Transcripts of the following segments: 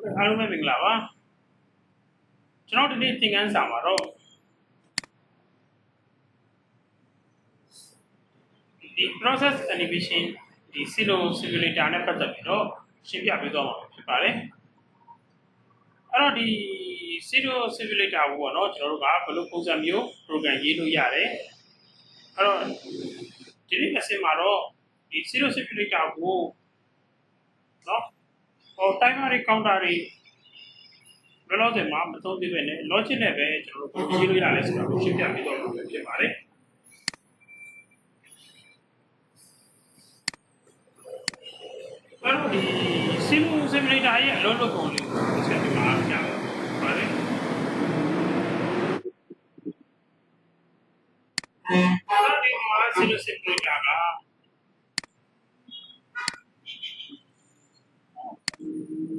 ဟုတ်ကဲ့အားလုံးပဲမင်္ဂလာပါကျွန်တော်ဒီနေ့သင်ခန်းစာမှာတော့ဒီ process animation ဒီ silo simulator နဲ့ပတ်သက်ပြီးတော့ရှင်းပြပေးသွားမှာဖြစ်ပါတယ်အဲ့တော့ဒီ silo simulator ကိုပေါ့နော်ကျွန်တော်တို့ကဘယ်လိုပုံစံမျိုး program ရေးလို့ရတယ်အဲ့တော့ဒီနေ့အစင်မှာတော့ဒီ silo simulator ကိုနော် ဟို timer တွေ counter တွေလောလောဆယ်မှာမသုံးသေးပဲနဲ့ logic နဲ့ပဲကျွန်တော်တို့ရေးလို့ရတယ်ဆိုတော့ရှင်းပြပေးတော့မှာဖြစ်ပါတယ်အဲ့တော့ဒီ sim simulator ရဲ့အလုံးလုံးပုံလေးကိုဆက်ပြီးမှပြပါတယ်အဲ့ဒီမှာ sim simulator က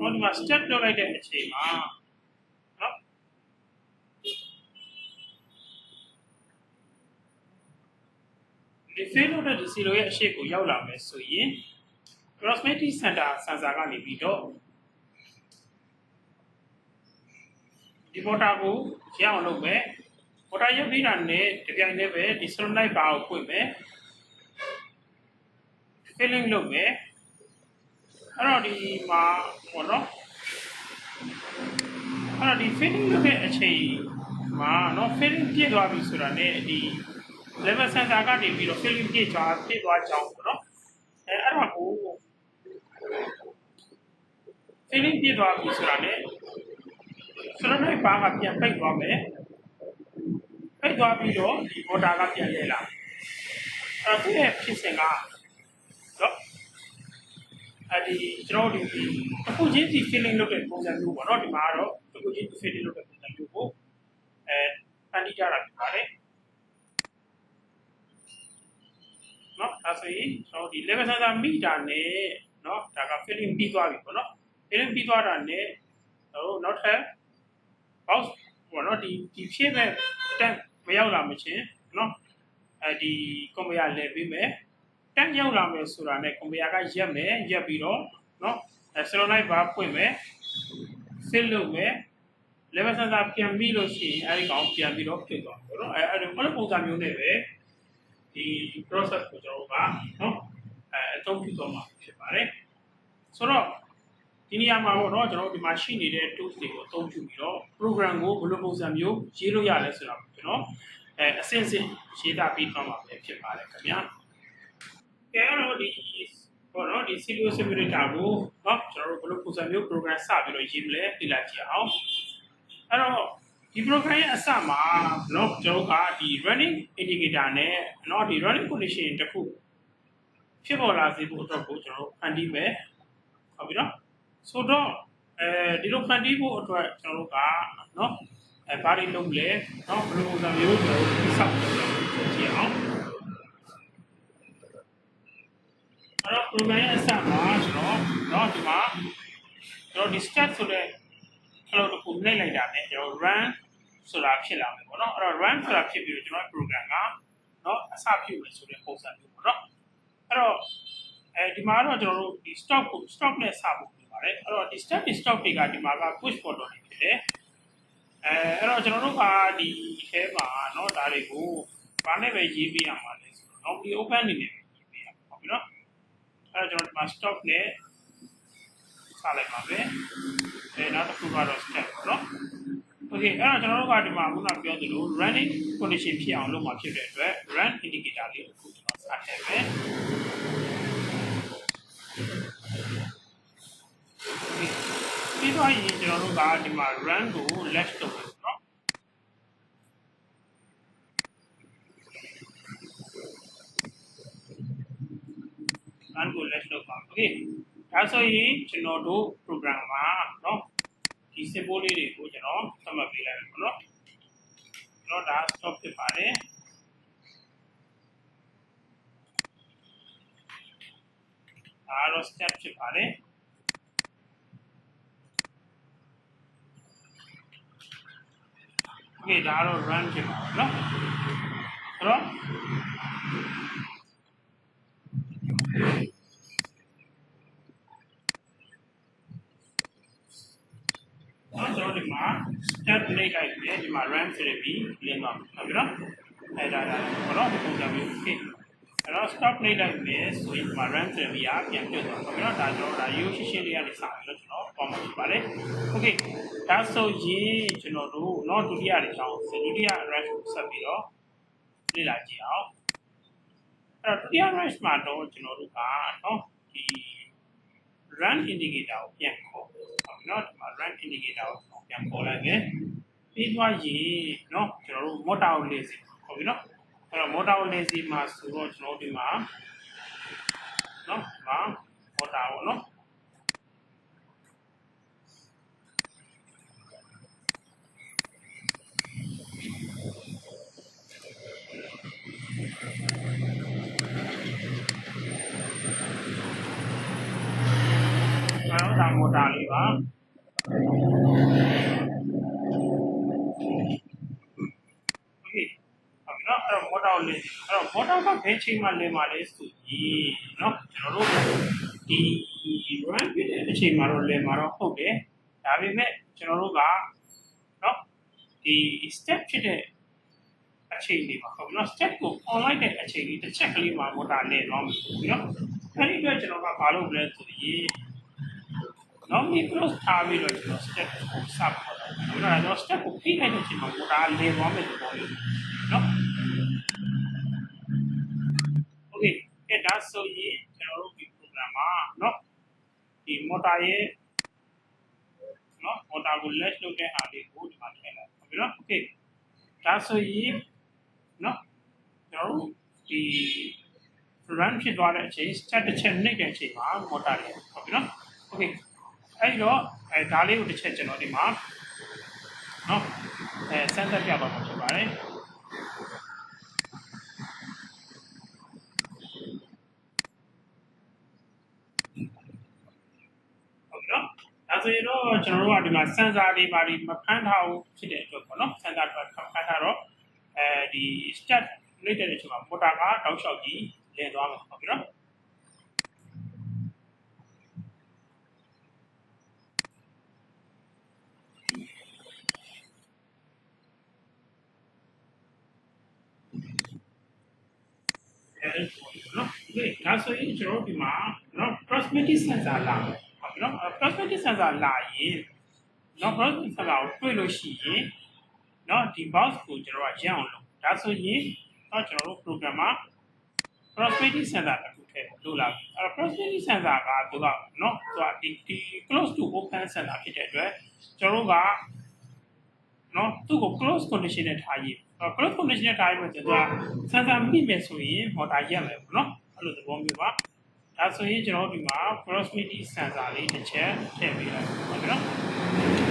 ဟောဒီမှာ step လုပ်လိုက်တဲ့အချိန်မှာနော်ဒီ fail လုပ်တဲ့ဒီ zero ရဲ့အရှိကိုရောက်လာမယ်ဆိုရင် proximity center sensor ကနေပြီးတော့ဒီ motor ကိုရအောင်လုပ်မယ် motor ရပြီးတာနဲ့တပြိုင်တည်းပဲဒီ solenoid bar ကိုဖွင့်မယ် filling လုပ်မယ် အဲ့တော့ဒီမှာပေါ့နော်အဲ့တော့ဒီ filling လုပ်တဲ့အချိန်မှာနော် filling ပြည့်သွားပြီဆိုတာနဲ့ဒီ level sensor ကနေပြီးတော့ filling ပြည့်သွားပြည့်သွားကြောင်းပေါ့နော်အဲအဲ့ဒါကို filling ပြည့်သွားပြီဆိုတာနဲ့ဆိုတော့လည်းဘာကပြန်ပိတ်သွားမယ်ပိတ်သွားပြီးတော့ဒီ motor ကပြန်လဲလာအဲ့တော့သူ့ရဲ့ဖြစ်စဉ်ကနော် အဲ့ဒီကျွန်တော်တို့ဒီအခုချင်းစီ filling လုပ်တဲ့ပုံစံမျိုးပေါ့နော်ဒီမှာကတော့အခုချင်း filling လုပ်တဲ့ပုံစံမျိုးကိုအဲဖန်တီးကြတာဖြစ်ပါတယ်နော်ဒါဆိုရင်ကျွန်တော်ဒီ level sensor မိတာနဲ့နော်ဒါက filling ပြီးသွားပြီပေါ့နော် filling ပြီးသွားတာနဲ့ဟိုနောက်ထပ် box ပေါ့နော်ဒီဒီဖြစ်မဲ့တန်းမရောက်လာမချင်းနော်အဲဒီ conveyor လဲပြီးမယ် တန်းရောက်လာမယ်ဆိုတာနဲ့ conveyor ကရက်မယ်ရက်ပြီးတော့နော်အဲ solenoid bar ဖွင့်မယ် fill လုပ်မယ် level sensor ပြန်ပြီးလို့ရှိရင်အဲဒီကောင်ပြန်ပြီးတော့ဖြစ်သွားတယ်နော်အဲအဲ့ဒီဘယ်လိုပုံစံမျိုးနဲ့ပဲဒီ process ကိုကျွန်တော်တို့ကနော်အဲအသုံးပြုသွားမှာဖြစ်ပါတယ်ဆိုတော့ဒီနေရာမှာပေါ့နော်ကျွန်တော်တို့ဒီမှာရှိနေတဲ့ tools တွေကိုအသုံးပြုပြီးတော့ program ကိုဘယ်လိုပုံစံမျိုးရေးလို့ရလဲဆိုတာကိုကျွန်တော်အဲအစင်စင်ရေးသားပြီးသွားမှာပဲဖြစ်ပါတယ်ခင်ဗျာကဲ အဲ့တော့ဒီပေါ့နော်ဒီ Silio Simulator ကိုနော်ကျွန်တော်တို့ဘယ်လိုပုံစံမျိုး program စပြီးတော့ရေးမလဲပြလိုက်ကြည့်အောင်အဲ့တော့ဒီ program ရဲ့အစမှာနော်ကျွန်တော်ကဒီ running indicator နဲ့နော်ဒီ running condition တစ်ခုဖြစ်ပေါ်လာစေဖို့အတွက်ကိုကျွန်တော်တို့ဖန်တီးမယ်ဟုတ်ပြီနော်ဆိုတော့အဲဒီလိုဖန်တီးဖို့အတွက်ကျွန်တော်တို့ကနော်အဲဘာတွေလုပ်လဲနော်ဘယ်လိုပုံစံမျိုးကျွန်တော်တို့စောင့်ကြည့်အောင် အဲ့တော့ program ရဲ့အစမှာကျွန်တော်နော်ဒီမှာကျွန်တော်ဒီ start ဆိုတဲ့ခလုတ်တစ်ခုနှိပ်လိုက်တာနဲ့ကျွန်တော် run ဆိုတာဖြစ်လာမယ်ပေါ့နော်အဲ့တော့ run ဆိုတာဖြစ်ပြီးတော့ကျွန်တော် program ကနော်အစပြုမယ်ဆိုတဲ့ပုံစံမျိုးပေါ့နော်အဲ့တော့အဲဒီမှာတော့ကျွန်တော်တို့ဒီ stop ကို stop နဲ့စဖို့ဖြစ်ပါတယ်အဲ့တော့ဒီ step stop တွေကဒီမှာက push button တွေဖြစ်တယ်အဲအဲ့တော့ကျွန်တော်တို့ကဒီအဲမှာเนาะဒါတွေကိုဘာနဲ့ပဲရေးပေးရမှာလဲဆိုတော့ normally open အနေနဲ့ အဲ့တော့ကျွန်တော်ဒီမှာ stop နဲ့စလိုက်ပါမယ်အဲနောက်တစ်ခုကတော့ step ပေါ့နော် okay အဲ့တော့ကျွန်တော်တို့ကဒီမှာခုနပြောသလို running condition ဖြစ်အောင်လုပ်မှာဖြစ်တဲ့အတွက် run indicator လေးကိုကျွန်တော်စထည့်မယ်ပြီးတော့ရင်ကျွန်တော်တို့ကဒီမှာ run ကို left လုပ်မယ် left လုပ်ပါ Okay ဒါဆိုရင်ကျွန်တော်တို့ program မှာเนาะဒီ symbol လေးတွေကိုကျွန်တော်သတ်မှတ်ပေးလိုက်မယ်ပေါ့နော်ကျွန်တော်ဒါ stop ဖြစ်ပါတယ်ဒါတော့ step ဖြစ်ပါတယ် Okay ဒါတော့ run ဖြစ်ပါတော့เนาะအဲ့တော့ နှိပ်လိုက်တယ်ဒီမှာ run ဆိုပြီးလင်းသွားဟုတ်ပြီနော်အဲ့ဒါဒါဘောတော့ဒီပုံစံမျိုး okay အဲ့တော့ stop နှိပ်လိုက်မယ်ဆိုရင်ဒီမှာ run ဆိုပြီးအပြန်ပြတ်သွားဟုတ်ပြီနော်ဒါကျွန်တော်ဒါရိုးရှင်းရှင်းလေးကနေစပြီးတော့ကျွန်တော်ပေါ်မှာဖြစ်ပါတယ် okay ဒါဆိုရင်ကျွန်တော်တို့နော်ဒုတိယတစ်ချောင်းဒုတိယ run ကိုဆက်ပြီးတော့လေ့လာကြည့်အောင်အဲ့တော့ဒုတိယ run မှာတော့ကျွန်တော်တို့ကနော်ဒီ run indicator ကိုပြန်ခေါ်ဟုတ်ပြီနော်ဒီမှာ run indicator ကိုပြန်ခေါ်လိုက်မယ် ပြီးသွားရင်နော်ကျွန်တော်တို့ motor ကိုလေးစီဟုတ်ပြီနော်အဲ့တော့ motor ကိုလေးစီမှာဆိုတော့ကျွန်တော်တို့ဒီမှာနော်ဒီမှာ motor ကိုနော်ကျွန်တော်ဒါမော်တာလေးပါ တော့မော်တာကိုလေးအဲ့တော့မော်တာကဘယ်ချိန်မှလဲမှာလဲဆိုရင်နော်ကျွန်တော်တို့ဒီ run ပြတဲ့အချိန်မှာတော့လဲမှာတော့ဟုတ်တယ်ဒါပေမဲ့ကျွန်တော်တို့ကနော်ဒီ step ဖြစ်တဲ့အချိန်လေးပါဟုတ်ပြီနော် step ကို online တဲ့အချိန်လေးတစ်ချက်ကလေးမှာမော်တာလဲတော့မယ်နော်အဲ့ဒီအတွက်ကျွန်တော်ကဘာလုပ်မလဲဆိုရင်နော်ဒီ cross ထားပြီးတော့ကျွန်တော် step ကိုစပ်ပေါ်တယ်။ဒါတော့ step ကိုပြီးလိုက်တဲ့အချိန်မှာမိုတာလေသွားမယ်လို့ပြောလို့နော်။ Okay ကဲဒါဆိုရင်ကျွန်တော်တို့ဒီ program မှာနော် ဒီ motor ရဲ့နော် motor ကို lash လုပ်တဲ့အားလေးကိုဒီမှာထည့်လိုက်ဟုတ်ပြီနော် Okay ဒါဆိုရင်နော်ကျွန်တော်တို့ဒီ run ဖြစ်သွားတဲ့အချိန် step တစ်ချက်နှိပ်တဲ့အချိန်မှာ motor လေးဟုတ်ပြီနော် Okay အဲ့တော့အဲဒါလေးကိုတစ်ချက်ကျွန်တော်ဒီမှာနော်အဲစမ်းသပ်ပြပါမှာဖြစ်ပါတယ်ဟုတ်နော်ဒါ ဆိုရင်တော့ကျွန်တော်တို့ကဒီမှာစမ်းစာတွေပါဒီမဖမ်းထားဘူးဖြစ်တဲ့အတွက်ပေါ့နော်စမ်းစာတွေဖမ်းထားတော့အဲဒီ start လိုက်တဲ့အချိန်မှာ motor ကတောက်လျှောက်ကြီးလည်သွားမှာဟုတ်ပြီနော်အဲနော်ဒီဒါဆိုရင်ကျွန်တော်ဒီမှာနော် proximity sensor လာမယ်ဟုတ်ပြီ နော် proximity sensor လာရင်နော် proximity sensor ကိုတွေ့လို့ရှိရင်နော်ဒီ box ကိုကျွန်တော်ကရအောင်လုပ်ဒါဆိုရင်နော်ကျွန်တော်တို့ program မှာ proximity sensor တစ်ခုထည့်လို့လာပြီအဲ proximity sensor ကသူကနော်သူကဒီဒီ close to open sensor ဖြစ်တဲ့အတွက်ကျွန်တော်တို့ကနော်သူ့ကို close condition နဲ့ထားရင် close condition နဲ့ထားရင်ကျွန်တော်က sensor မိမယ်ဆိုရင် motor ရက်မယ်ပေါ့နော်အဲ့လိုသဘောမျိုးပါ ဒါဆိုရင်ကျွန်တော်ဒီမှာ proximity sensor လေးတစ်ချက်ထည့်ပေးလိုက်ပါနော်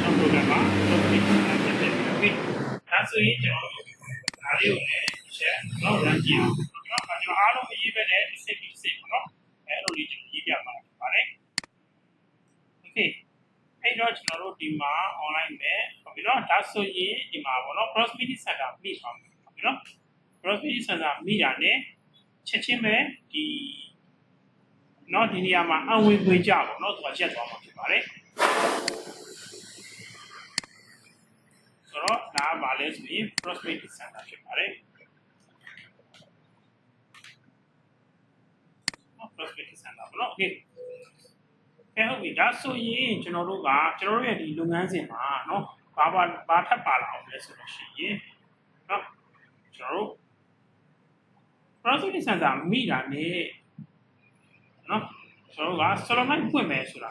ကျွန်တော် program မှာ proximity sensor ထည့်ပေးလိုက်ဒါဆိုရင်ကျွန်တော်ဒါလေးကိုလည်းတစ်ချက်တော့ run ကြည့်အောင်နော်ကျွန်တော်အားလုံးအရေးပဲတဲ့ save save ပေါ့နော်အဲ့လိုလေးကျွန်တော်ရေးပြပါပါတယ် okay အဲ့တော့ကျွန်တော်တို့ဒီမှာ online ပဲဟုတ်ပြီနော်ဒါဆိုရင်ဒီမှာပေါ့နော် proximity center မိပါမယ်ဟုတ်ပြီနော် proximity center မိတာ ਨੇ ချက်ချင်းပဲဒီ နော်ဒီနေရာမှာအံဝင်ခွေကြပေါ့နော်သူကရက်သွားမှာဖြစ်ပါတယ်ဆိုတော့ဒါကဘာလဲဆိုရင် prospective center ဖြစ်ပါတယ် prospective center ပေါ့နော် okay အဲဟုတ်ပြီဒါဆိုရင်ကျွန်တော်တို့ကကျွန်တော်တို့ရဲ့ဒီလုပ်ငန်းစဉ်မှာနော်ဘာဘာဘာထပ်ပါလာအောင်လဲဆိုလို့ရှိရင်နော်ကျွန်တော်တို့ prospective center မိတာနဲ့ เนาะကျွန်တော်တို့က solenoid ဖွင့်မယ်ဆိုတာ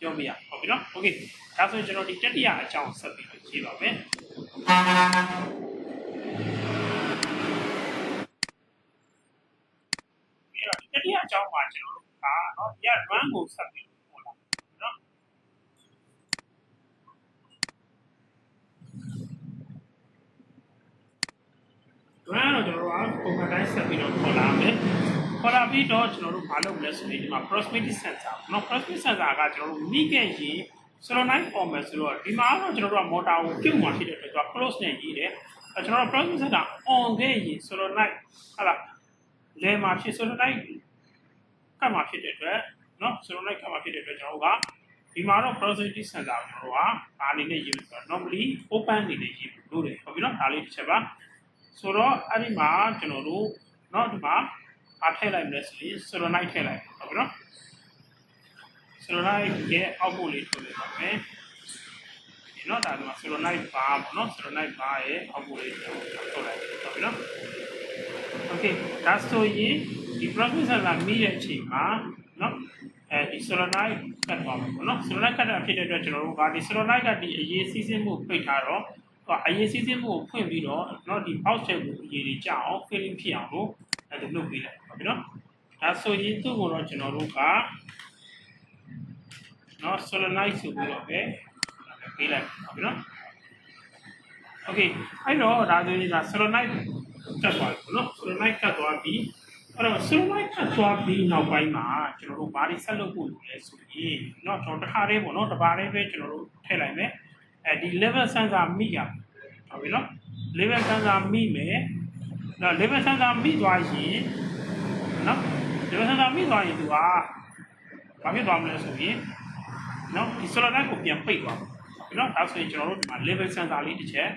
ပြောပြရဟုတ်ပြီเนาะ okay ဒါဆိုရင်ကျွန်တော်ဒီတတိယအကြောင်းဆက်ပြီးရေးပါမယ်ပြီးတော့ဒီတတိယအကြောင်းမှာကျွန်တော်တို့ကเนาะဒီက run ကိုဆက်ပြီးပို့လာเนาะ run တော့ကျွန်တော်တို့ကပုံမှန်တိုင်းဆက်ပြီးတော့ခေါ်လာမယ် ခေါ်လာပြီးတော့ကျွန်တော်တို့မလုပ်လဲဆိုရင်ဒီမှာ proximity sensor เนาะ proximity sensor ကကျွန်တော်တို့မိခဲ့ရင် solenoid ပေါ်မယ်ဆိုတော့ဒီမှာတော့ကျွန်တော်တို့က motor ကိုပြုတ်မှဖြစ်တဲ့အတွက်သူက close နဲ့ရေးတယ်အဲကျွန်တော်တို့ proximity sensor on ခဲ့ရင် solenoid ဟာလားလဲမှာဖြစ် solenoid ကတ်မှာဖြစ်တဲ့အတွက်เนาะ solenoid ကတ်မှာဖြစ်တဲ့အတွက်ကျွန်တော်တို့က ဒီမှာတော့ proximity sensor ကိုကျွန်တော်တို့ကဒါအနေနဲ့ရေးပြီးတော့ normally open အနေနဲ့ရေးလို့တယ်ဟုတ်ပြီနော်ဒါလေးတစ်ချက်ပါဆိုတော့အဲ့ဒီမှာကျွန်တော်တို့เนาะဒီမှာ အထည့်လိုက်မလဲဆိုရင်ဆိုလိုလိုက်ထည့်လိုက်ဟုတ်ပြီနော်ဆိုလိုလိုက်ရဲ့အောက်ကိုလေးထုတ်လိုက်ပါမယ်ဒီနော်ဒါကဆိုလိုလိုက်ပါပေါ့နော်ဆိုလိုလိုက်ပါရဲ့အောက်ကိုလေးထုတ်လိုက်ဟုတ်ပြီနော် okay ဒါဆိုရင်ဒီ professor လာမိတဲ့အချိန်မှာနော်အဲဒီ solenoid ကတ်သွားမှာပေါ့နော် solenoid ကတ်တာဖြစ်တဲ့အတွက်ကျွန်တော်တို့ကဒီ solenoid ကဒီအရေးစီးဆင်းမှုပိတ်ထားတော့ဟိုအရေးစီးဆင်းမှုကိုဖွင့်ပြီးတော့နော်ဒီ box ချက်ကိုအရေးကြီးကြအောင် filling ဖြစ်အောင်လို့အဲဒါလုပ်ပေးလိုက် ပြီနော်ဒါဆိုရင်သူ့ကိုတော့ကျွန်တော်တို့ကနော် solenoid ဆိုပြီးတော့ပဲပေးလိုက်ပြီနော် okay အဲ့တော့ဒါဆိုရင်ဒါ solenoid ကတ်သွားပြီနော် solenoid ကတ်သွားပြီအဲ့တော့ solenoid ကတ်သွားပြီနောက်ပိုင်းမှာကျွန်တော်တို့ဘာတွေဆက်လုပ်ဖို့လိုလဲဆိုရင်နော်ကျွန်တော်တစ်ခါတည်းပေါ့နော်တစ်ပါးတည်းပဲကျွန်တော်တို့ထည့်လိုက်မယ်အဲဒီ level sensor မိရဟုတ်ပြီနော် level sensor မိမယ်နော် level sensor မိသွားရင် နော် level sensor မိသွားရင်သူကဘာဖြစ်သွားမလဲဆိုရင်နော်ဒီ solenoid ကိုပြန်ပိတ်သွားပြီနော်ဒါဆိုရင်ကျွန်တော်တို့ဒီမှာ level sensor လေးတစ်ချက်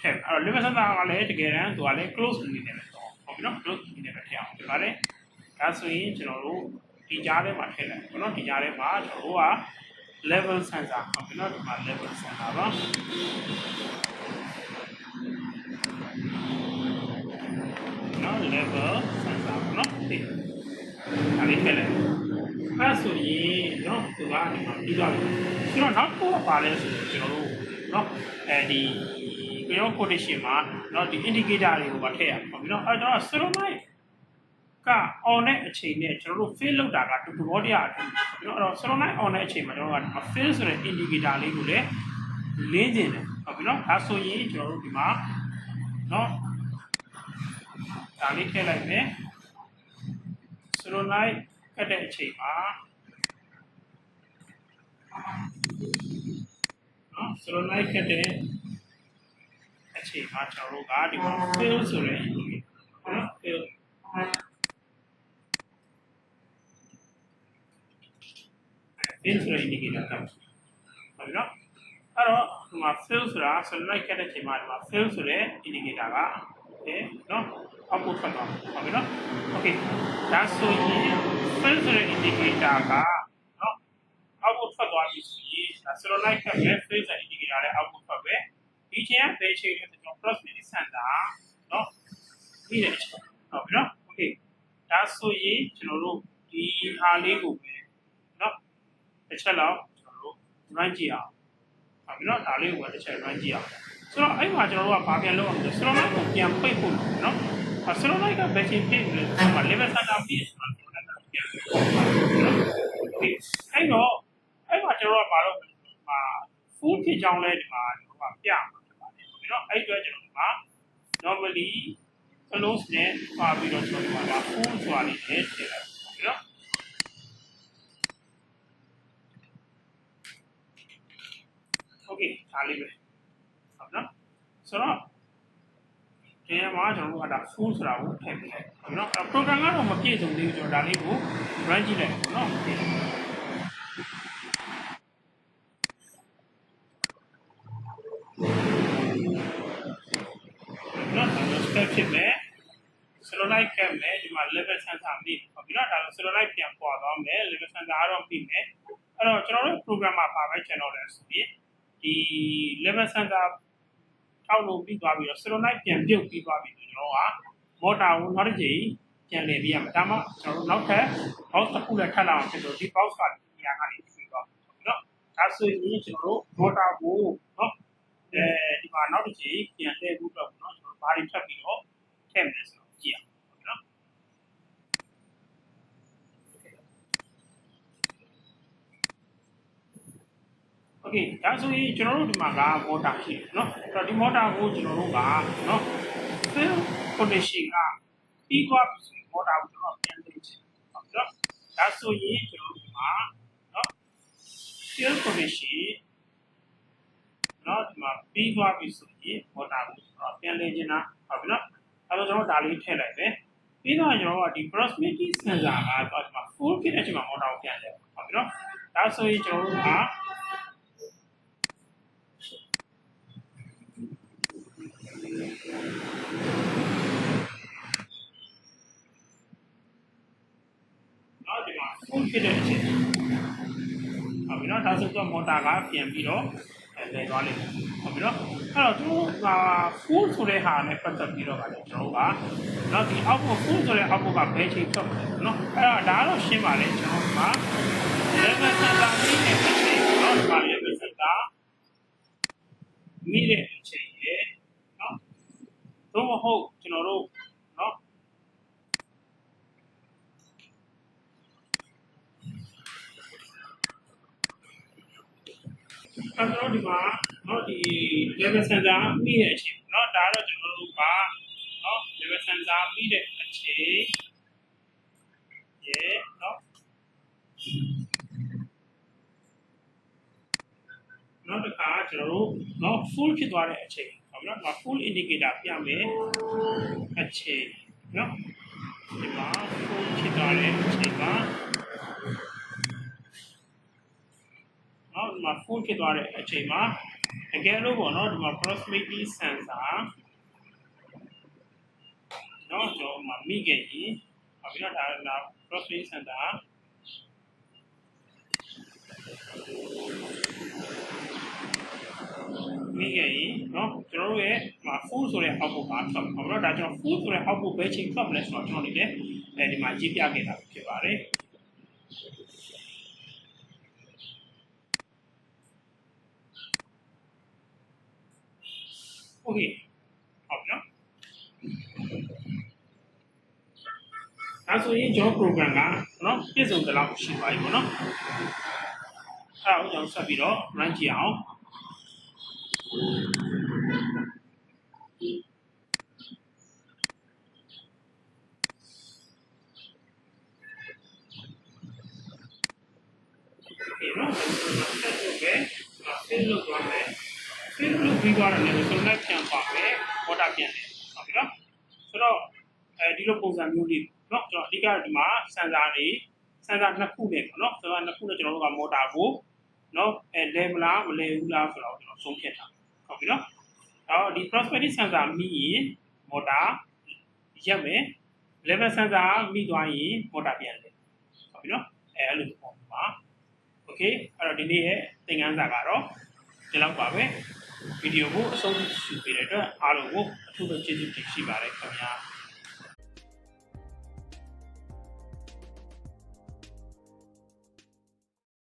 ထည့်အဲ့တော့ level sensor ကလည်းတကယ်တမ်းသူကလည်း close အနေနဲ့ပဲတော့ဟုတ်ပြီနော် close အနေနဲ့ပဲထည့်အောင်ဒီပါလေဒါဆိုရင်ကျွန်တော်တို့ဒီကြားထဲမှာထည့်လိုက်ပေါ့နော်ဒီကြားထဲမှာကျွန်တော်တို့က level sensor ဟုတ်ပြီနော်ဒီမှာ level sensor ပါနော် level sensor ပေါ့နော်ဒီအဲ့ဒီထည့်လိုက်အဲ့ဆိုရင်နော်သူကဒီမှာပြီးသွားပြီကျွန်တော်နောက်တစ်ခုကပါလဲဆိုရင်ကျွန်တော်တို့နော်အဲဒီကျွန်တော် quotation မှာနော်ဒီ indicator တွေကိုပါထည့်ရမှာပေါ့နော်အဲ့တော့ solenoid က on တဲ့အချိန်နဲ့ကျွန်တော်တို့ fill လောက်တာကတူတူဘောတရားအတူကျွန်တော်အဲ့တော့ solenoid on တဲ့အချိန်မှာကျွန်တော်တို့က fill ဆိုတဲ့ indicator လေးကိုလည်းလင်းကျင်တယ်ဟုတ်ပြီနော်ဒါဆိုရင်ကျွန်တော်တို့ဒီမှာနော်ဒါလေးထည့်လိုက်မယ် solenoid ကတ်တဲ့အချိန်မှာနော် solenoid ကတ်တဲ့အချိန်မှာကျွန်တော်တို့ကဒီမှာ fill ဆိုတဲ့ indicator နော် fill ဖင်းဆိုတဲ့ indicator ကပ်ဟုတ်ပြီနော်အဲ့တော့ဒီမှာ fill ဆိုတာ solenoid ကတ်တဲ့ချိန်မှာဒီမှာ fill ဆိုတဲ့ indicator ကအဲနော် output ထွက်သွားဟုတ်ပြီနော် okay ဒါဆိုရင် fill ဆိုတဲ့ indicator ကနော် output ထွက်သွားပြီဆိုရင်ဒါ solenoid ကတ်ရဲ့ fill ဆိုတဲ့ indicator ရဲ့ output ထွက်ပဲဒီချိန်ကဘယ်ချိန်လဲဆိုတော့ plus mini center နော်ပြီးတဲ့အချိန်ဟုတ်ပြီနော် okay ဒါဆိုရင်ကျွန်တော်တို့ဒီဟာလေးကိုပဲနော်တစ်ချက်လောက်ကျွန်တော်တို့ run ကြည့်အောင်ဟုတ်ပြီနော်ဒါလေးကိုပဲတစ်ချက် run ကြည့်အောင်ဆိုတော့အဲ့မှာကျွန်တော်တို့ကဘာပြန်လုပ်အောင်လဲ solenoid ကိုပြန်ပိတ်ဖို့နော် solenoid ကဘ ယ်ချိန်ပိတ်လဲဒီမှာ level center ပြီးတယ်ဆိုတော့ပြန်ပိတ်အဲ့တော့အဲ့မှာကျွန်တော်တို့ကဘာလုပ်လဲဒီမှာ full ဖြစ်ကြောင်းလဲဒီမှာကျွန်တော်ကပြမှာဖြစ်ပါတယ်ဟုတ်ပြီနော်အဲ့အတွက်ကျွန်တော်ဒီမှာ normally close နဲ့ပါပြီးတော့ကျွန်တော်ဒီမှာ full ဆိုတာလေးနဲ့ထည့်လိုက်ဟုတ်ပြီနော် okay ဒါလေးပဲဟုတ်နော်ဆိုတော့ ဒီမှာကျွန်တော်တို့ကဒါ full ဆိုတာကိုထည့်ပေးလိုက်ဟုတ်နော်အဲ့ program ကတော့မပြည့်စုံသေးဘူးကျွန်တော်ဒါလေးကို run ကြည့်လိုက်ပေါ့နော်နော်ဒါလို့ step ဖြစ်မယ် solenoid ကပ်မယ်ဒီမှာ level sensor မိဟုတ်ပြီနော်ဒါလို့ solenoid ပြန်ပွားသွားမယ် level sensor ကတော့ပြီးမယ်အဲ့တော့ကျွန်တော်တို့ program မှာပါပဲ channel လဲဆိုရင်ဒီ level sensor ထောက်လို့ပြီးသွားပြီးတော့ solenoid ပြန်ပြုတ်ပြီးသွားပြီဆိုကျွန်တော်က motor ကိုနောက်တစ်ချိန်ပြန်လည်ပေးရမယ်ဒါမှကျွန်တော်တို့နောက်ထပ် box တစ်ခုလည်းထပ်လာအောင်ဖြစ်လို့ဒီ box ကဒီဟာကနေဖြည့်သွားပြီနော်ဒါဆိုရင်ကျွန်တော်တို့ motor ကိုနော်အဲဒီမှာနောက်တစ်ချိန်ပြန်လှည့်ဖို့တော့နော်ကျွန်တော်ဘာတွေထပ်ပြီးတော့ထည့်မယ်ဆိုတော့ကြည့်အောင်နော် โอเคဒါဆိုရင်ကျွန်တော်တို့ဒီမှာကမော်တာရှိတယ်เนาะအဲ့ တော့ဒီမော်တာကိုကျွန်တော်တို့ကနော် fill condition ကပြီးသွားပြီဆိုရင်မော်တာကိုကျွန်တော်ပြန်လုပ်ချင်ဟုတ်ကဲ့ဒါဆိုရင်ကျွန်တော်တို့ကနော် fill condition နော်ဒီမှာပြီးသွားပြီဆိုရင်မော်တာကိုကျွန်တော်ပြန်လဲချင်တာဟုတ်ပြီနော်အဲ့တော့ကျွန်တော်ဒါလေးထည့်လိုက်ပဲပြီးတော့ကျွန်တော်ကဒီ proximity sensor ကတော့ဒီမှာ full kit အချိန်မှာမော်တာကိုပြန်လဲဟုတ်ပြီနော်ဒါဆိုရင်ကျွန်တော်တို့က နောက်ဒီမှာဖုန်းဖြစ်တဲ့အချိန်ဟုတ်ပြီနော်ဒါဆိုတော့မော်တာကပြန်ပြီးတော့အဲလဲသွားလိမ့်မယ်ဟုတ်ပြီနော်အဲ့တော့သူက full ဆိုတဲ့ဟာနဲ့ပတ်သက်ပြီးတော့ဗာလေကျွန်တော်တို့ကနော်ဒီအောက်ကို full ဆိုတဲ့အောက်ကိုကဘယ်ချိန်ထွက်မလဲနော်အဲ့တော့ဒါကတော့ရှင်းပါလေကျွန်တော်က level center မိတဲ့အချိန်နော်ဒီမှာ level center မိတဲ့အချိန်ရယ်နော် သို့မဟုတ်ကျွန်တော်တို့နော်အဲ့တော့ဒီမှာနော်ဒီ level center မိတဲ့အချိန်နော်ဒါတော့ကျွန်တော်တို့ကနော် level center မိတဲ့အချိန်ရယ်နော် နောက်တစ်ခါကျွန်တော်တို့เนาะ full ဖြစ်သွားတဲ့အချိန်ဟုတ်ပြီ နော်ဒီမှာ full indicator ပြမယ်အချိန်နော်ဒီမှာ full ဖြစ်သွားတဲ့အချိန်မှာနော်ဒီမှာ full ဖြစ်သွားတဲ့အချိန်မှာတကယ်လို့ပေါ့နော်ဒီမှာ proximity sensor နော်ကျွန်တော်မှမိခဲ့ရင်ဟောပြီးတော့ဒါလာ proximity sensor မိခဲ့ရင်เนาะကျွန်တော်တို့ရဲ့မှာ full ဆိုတဲ့ output ကထွက်မှာပေါ့နော်ဒါကျွန်တော် full ဆိုတဲ့ output ဘယ်ချိန်ထွက်မလဲဆိုတော့ကျွန်တော်ဒီလေအဲဒီမှာရေးပြခဲ့တာဖြစ်ပါတယ်โอเคဟုတ်ပြီနော်ဒါဆိုရင်ကျွန်တော် program ကနော်ပြည့်စုံတဲ့လောက်ရှိပါပြီပေါ့နော်အဲ့ဒါကိုကျွန်တော်ဆက်ပြီးတော့ run ကြည့်အောင် ဒီနော်ဆက်လု ပ်ပဲဆက်လုပ်သွားမယ်ဆက်လုပ်ပြီးသွားတယ်လည်းဆိုတော့ပြန်ပါမယ်ဟောတာပြန်တယ်ဟုတ်ပြီနော်ဆိုတော့အဲဒီလိုပုံစံမျိုးလေးနော်ကျွန်တော်အဓိကဒီမှာစင်ဆာတွေစင်ဆာနှစ်ခုနဲ့ပေါ့နော်စင်ဆာနှစ်ခုနဲ့ကျွန်တော်တို့ကမော်တာကိုနော်အဲလဲမလားမလဲဘူးလားဆိုတော့ကျွန်တော်ဆုံးဖြတ်တာ ဟုတ်ပြီနော်အဲ့တော့ဒီ prosperity sensor မိရင် motor ရက်မယ် level sensor မိသွားရင် motor ပြန်လဲဟုတ်ပြီနော်အဲအဲ့လိုပုံပါ okay အဲ့တော့ဒီနေ့ရဲ့သင်ခန်းစာကတော့ဒီလောက်ပါပဲဗီဒီယိုကိုအဆုံးထိရှုပေးတဲ့အတွက်အားလုံးကိုအထူးပဲကျေးဇူးတင်ရှိပါတယ်ခင်ဗျာ